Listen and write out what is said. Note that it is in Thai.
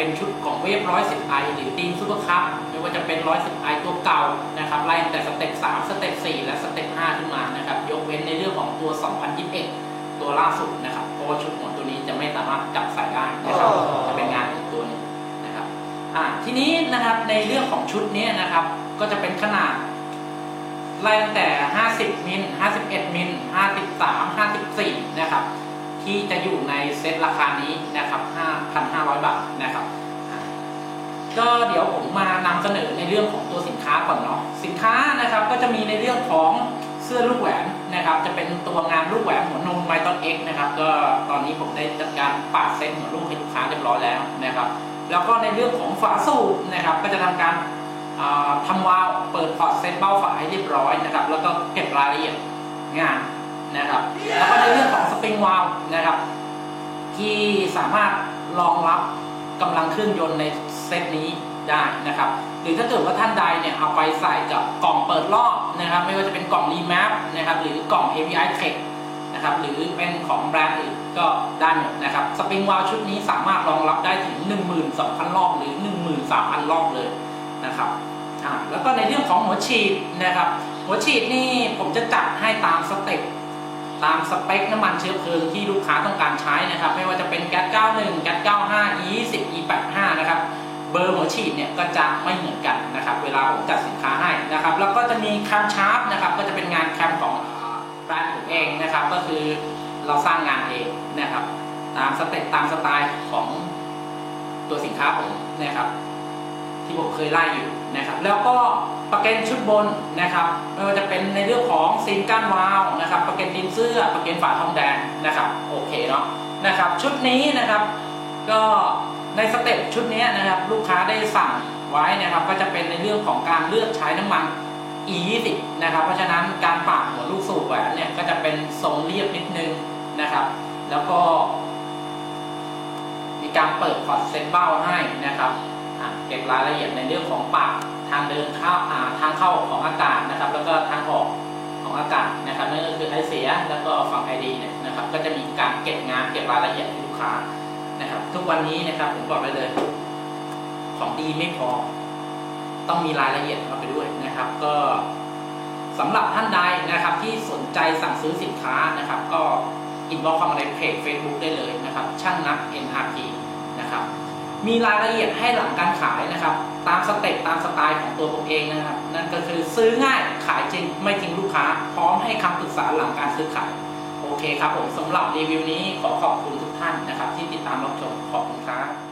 เป็นชุดของเวฟ110 i หรือทีมซูเปอร์คัพไม่ว่าจะเป็น110 i ตัวเก่านะครับไล่ตั้งแต่สเต็ป3สเต็ป4และสเต็ป5ขึ้นมานะครับยกเว้นในเรื่องของตัว 2021 ตัวล่าสุดนะครับเพราะว่าชุดของตัวนี้จะไม่สามารถจับใส่ได้นะครับอ๋อจะเป็นงานอีกตัวหนึงนะครับอ่าทีนี้นะครับในเรื่องของชุดนี้นะครับก็จะเป็นขนาดไล่ตั้งแต่ 50 มิล 51 มิล 53 54 นะครับ ที่จะอยู่ในเซตราคานี้นะครับ5,500บ ก็เดี๋ยวผมมานำเสนอในเรื่องของตัวสินค้าก่อนเนาะสินค้านะครับก็จะมีในเรื่องของเสื้อลูกแหวนนะครับ จะเป็นตัวงานลูกแหวนหัวนมไมตอนเอ็กนะครับก็ตอนนี้ผมได้จัดการปาดเซ็ตหัวลูกให้ลูกค้าเรียบร้อยแล้วนะครับ แล้วก็ในเรื่องของฝาสูบนะครับ ก็จะทำการอ่าทำวาล์วเปิดพอร์ตเซตเบ้าฝาให้เรียบร้อยนะครับ แล้วก็เก็บรายละเอียดงานนะครับ แล้วก็ในเรื่องของสปริงวาล์วนะครับ ที่สามารถรองรับ กำลังเครื่องยนต์ในเซตนี้ได้นะครับ หรือถ้าเกิดว่าท่านใดเนี่ยเอาไปใส่กับกล่องเปิดรอบนะครับ ไม่ว่าจะเป็นกล่อง remap นะครับ หรือกล่อง AVI Tech นะครับ หรือเป็นของแบรนด์อื่นก็ได้หมดนะครับ สปริงวาลชุดนี้สามารถรองรับได้ถึง 12,000 รอบหรือ 13,000 รอบเลยนะครับอ่าแล้วก็ในเรื่องของหัวฉีดนะครับ หัวฉีดนี่ผมจะจัดให้ตามสเต็ป ตามสเปคน้ำมันเชื้อเพลิงที่ลูกค้าต้องการใช้นะครับ ไม่ว่าจะเป็นแก๊ส 91 แก๊ส 95 E20 E85 นะครับเบอร์หัวฉีดเนี่ยก็จะไม่เหมือนกันนะครับ เวลาผมจัดสินค้าให้นะครับ แล้วก็จะมีแคมชาร์ปนะครับก็จะเป็นงานแคมของแบรนด์ผมเองนะครับ ก็คือเราสร้างงานเองนะครับ ตามสเต็ปตามสไตล์ของตัวสินค้าผมนะครับ ที่ผมเคยไล่อยู่นะครับ แล้วก็ประกันชุดบนนะครับไม่ว่าจะเป็นในเรื่องของซีนก้านวาวนะครับประกันดินเสื้อประกันฝาทองแดงนะครับโอเคเนาะนะครับชุดนี้นะครับก็ในสเต็ปชุดนี้นะครับลูกค้าได้สั่งไว้นะครับก็จะเป็นในเรื่องของการเลือกใช้น้ำมัน E20 นะครับเพราะฉะนั้นการปาดหัวลูกสูบแหวนเนี่ยก็จะเป็นทรงเรียบนิดนึงนะครับ แล้วก็ มีการเปิดพอร์ตเซ็ตเบ้าให้นะครับ เก็บรายละเอียดในเรื่องของปากทางเดินเข้าอ่าทางเข้าของอากาศนะครับ แล้วก็ทางออกของอากาศนะครับนั่นก็คือไอเสียแล้วก็ฝั่งไอดีเนี่ยนะครับ ก็จะมีการเก็บงานเก็บรายละเอียดลูกค้านะครับ ทุกวันนี้นะครับผมบอกได้เลย ของดีไม่พอ ต้องมีรายละเอียดเข้าไปด้วยนะครับ ก็สำหรับท่านใดนะครับ ที่สนใจสั่งซื้อสินค้านะครับ ก็อินบ็อกเข้ามาในเพจ Facebook ได้เลยนะครับ ช่างนัก NRP นะครับ มีรายละเอียดให้หลังการขายนะครับ ตามสเต็ปตามสไตล์ของตัวผมเองนะครับ นั่นก็คือซื้อง่ายขายจริงไม่ทิ้งลูกค้า พร้อมให้คำปรึกษาหลังการซื้อขาย โอเคครับผมสำหรับรีวิวนี้ขอขอบคุณทุกท่านนะครับ ที่ติดตามรับชมขอบคุณครับ